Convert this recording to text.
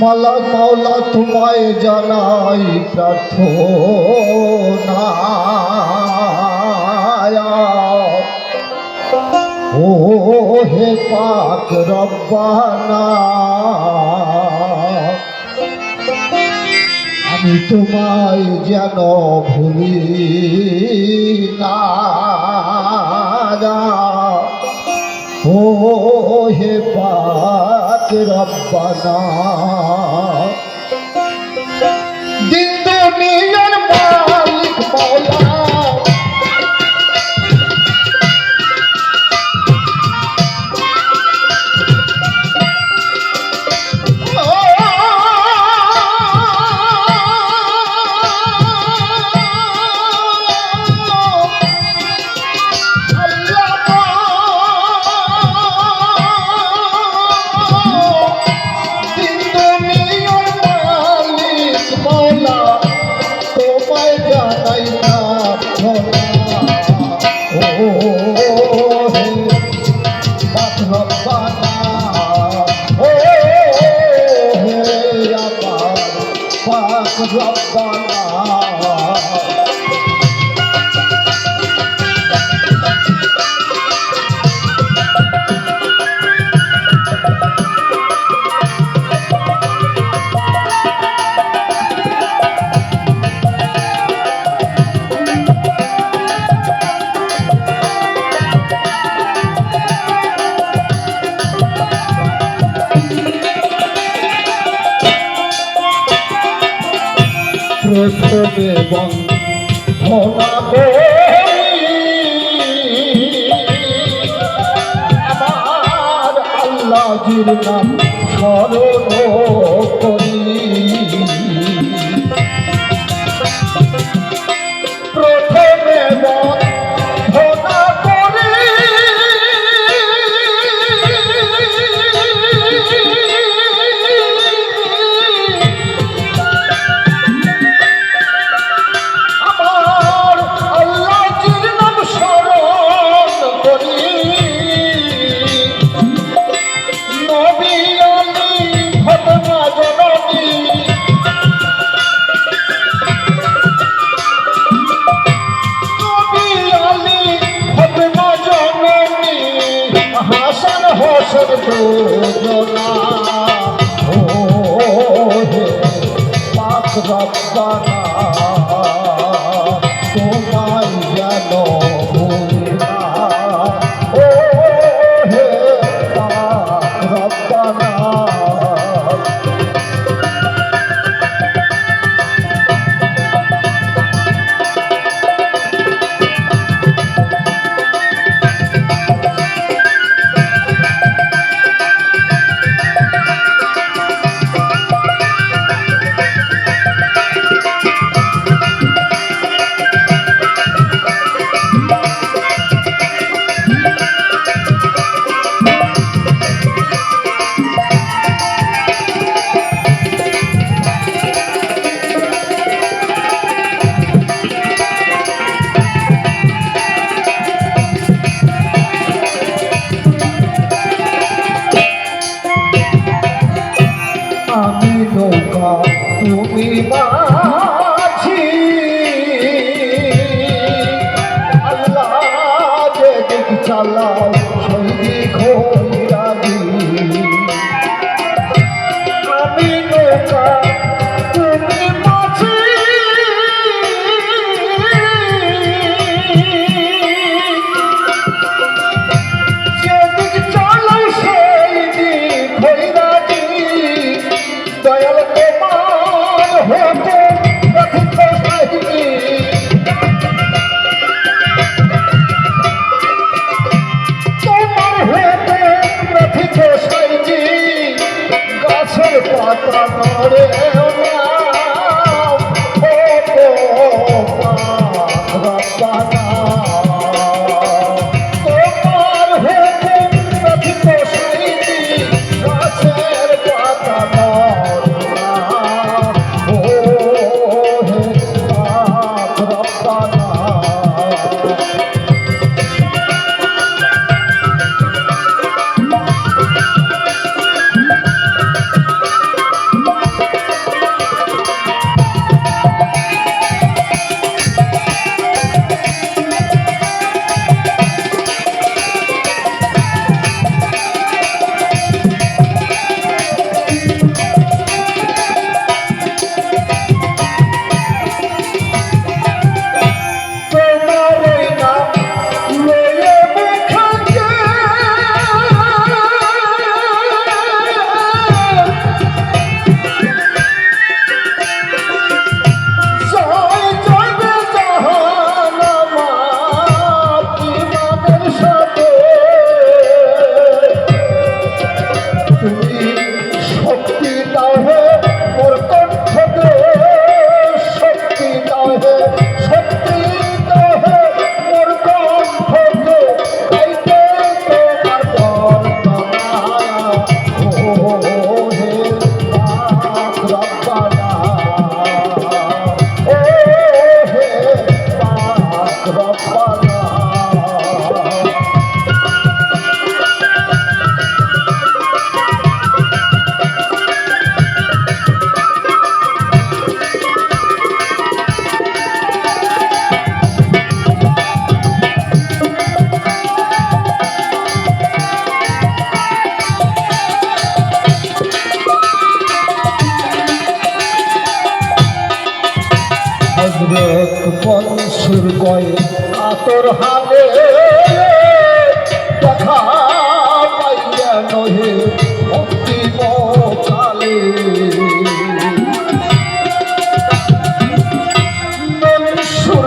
মালা মাওলা তোমায় জানাই প্রার্থনা। ও হে পাক রব্বানা, আমি তোমায় যেন ভুলি না ও হে পাক রব্বানা দিন দুনিয়ার মালিক Rabbana বন্ধনা করি আমার আল্লাহজির নাম স্মরণ। দুজনা ও হে পাক রব্বানা চালাও এক পঞ্চুর গয়ে আতর হালে কথা পাইয়া নহে অন্তিম কালে সুর